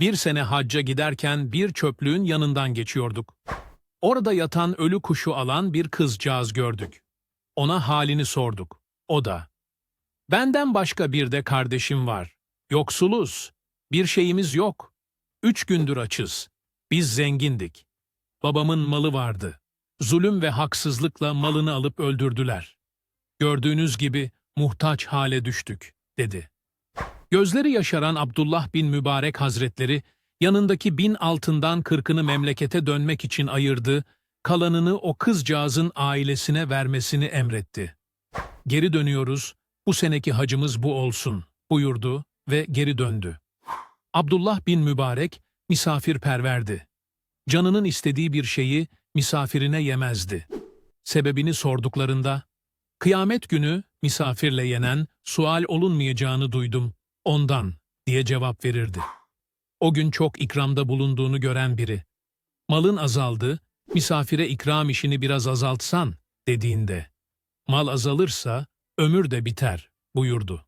Bir sene hacca giderken bir çöplüğün yanından geçiyorduk. Orada yatan ölü kuşu alan bir kızcağız gördük. Ona halini sorduk. O da, benden başka bir de kardeşim var. Yoksuluz. Bir şeyimiz yok. Üç gündür açız. Biz zengindik. Babamın malı vardı. Zulüm ve haksızlıkla malını alıp öldürdüler. Gördüğünüz gibi muhtaç hale düştük, dedi. Gözleri yaşaran Abdullah bin Mübarek Hazretleri, yanındaki bin altından kırkını memlekete dönmek için ayırdı, kalanını o kızcağızın ailesine vermesini emretti. Geri dönüyoruz, bu seneki hacımız bu olsun, buyurdu ve geri döndü. Abdullah bin Mübarek misafirperverdi. Canının istediği bir şeyi misafirine yemezdi. Sebebini sorduklarında, kıyamet günü misafirle yenen sual olunmayacağını duydum, ondan diye cevap verirdi. O gün çok ikramda bulunduğunu gören biri, malın azaldı, misafire ikram işini biraz azaltsan dediğinde, mal azalırsa ömür de biter buyurdu.